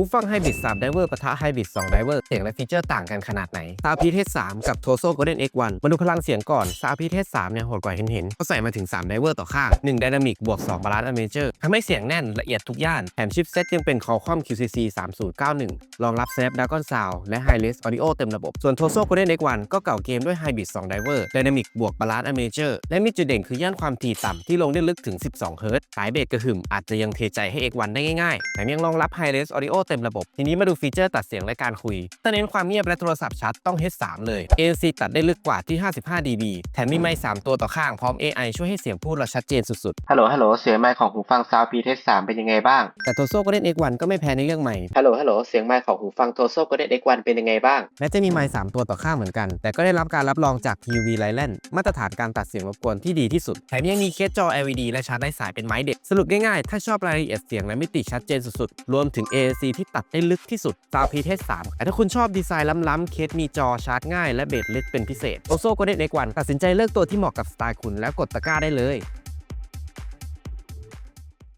หูฟัง Hybrid 3 Driver ปะทะ Hybrid 2 Driver เสียงและฟีเจอร์ต่างกันขนาดไหน Sound p t 3กับ Toso Golden X1 มาดูพลังเสียงก่อน Sound p t 3เนี่ยโหดกว่าเห็นเห็นเขาใส่มาถึง3 Driver ต่อข้าง1 Dynamic บวก2 Balance Armature ทำให้เสียงแน่นละเอียดทุกย่านแถมชิปเซ็ตยังเป็น Qualcomm QCC 3091 รองรับ Snapdragon Sound และ Hi-Res Audio เต็มระบบส่วน Toso Golden X1 ก็เก่าเกมด้วย Hybrid 2 Driver Dynamic บวก Balance Armature และมีจุดเด่นคือย่านความถี่ต่ำที่ลงได้ลึกถึง 12 เฮิรตซ์สายเบสกระหึ่มอาจจะยังเทใจให้ X1 ได้ง่ายๆแถมยังรองรับ Hi-Res Audio เต็มระบบ ทีนี้มาดูฟีเจอร์ตัดเสียงและการคุย ถ้าเน้นความเงียบและโทรศัพท์ชัดต้อง H3 เลย ANC ตัดได้ลึกกว่าที่ 55 dB แถมมีไมค์3ตัวต่อข้างพร้อม AI ช่วยให้เสียงพูดเราชัดเจนสุดฮัลโหล ฮัลโหล เสียงไมค์ของหูฟัง Sound p t 3เป็นยังไงบ้างๆแต่ Toso Golden X1 ก็ไม่แพ้ในเรื่องใหม่ฮัลโหล ฮัลโหล เสียงไมค์ของหูฟัง Toso Golden X1 เป็นยังไงบ้าง แม้จะมีไมค์3ตัวต่อข้างเหมือนกัน แต่ก็ได้รับการรับรองจาก TUV l i l a n d มาตรฐานการตัดเสียงรบกวนที่ดีที่สุด แถมยังมีเคสจอ LED และชาร์จได้สายเป็นไม้เด็ดสรุปง่ายๆ ถ้าชอบรายละเอียดเสียงและมิติชัดเจนสุดๆ รวมถึง AAC ที่ตัดได้ลึกที่สุดซาวพีเทส3แต่ถ้าคุณชอบดีไซน์ล้ำๆเคสมีจอชาร์จง่ายและเบสลึกเป็นพิเศษโอโซโกเน็ตเอกวันตัดสินใจเลือกตัวที่เหมาะกับสไตล์คุณแล้วกดตะกร้าได้เลย